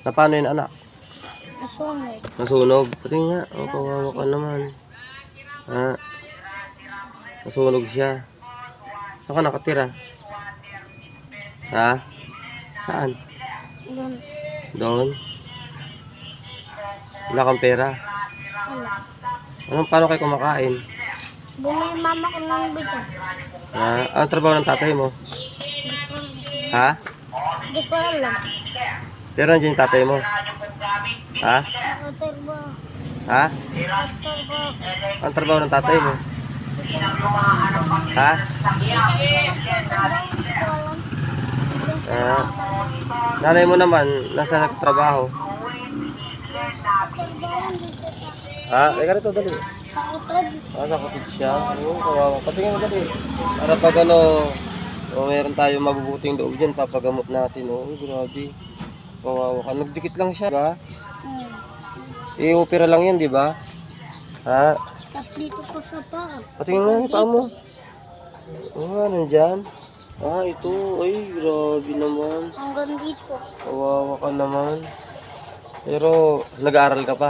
Na paano yun, anak? Nasunog. Nasunog. Pati nga, oh, kawawa ka naman. Ha? Nasunog siya. Saan ka nakatira? Ha? Saan? Doon. Doon? Wala kang pera? Wala. Anong paano kayo kumakain? Bumili mama ko ng bigas. Ha? Anong trabaho ng tatay mo? Ha? Hindi ko alam. Pero nandiyan yung tatay mo? Ha? Ha? Anong trabaho ng tatay mo? Ha? Ah, nanay mo naman, nasa nagtatrabaho? Ha? Teka rito, dali. Ah, nakatid siya. Oo, kawawa. Patingin mo dali. Para pag ano, o meron tayo mabubuting loob dyan, papagamot natin. Oo, grabe. Kawawa ka. Nagdikit lang siya, ba? Hmm. I-opera lang yan, di ba? Ha? Tapos dito ko sa paa. Patingin nga, paa mo. Ah, nandyan. Ah, ito. Ay, grabe naman. Hanggang dito. Kawawa ka naman. Pero, nag-aaral ka pa.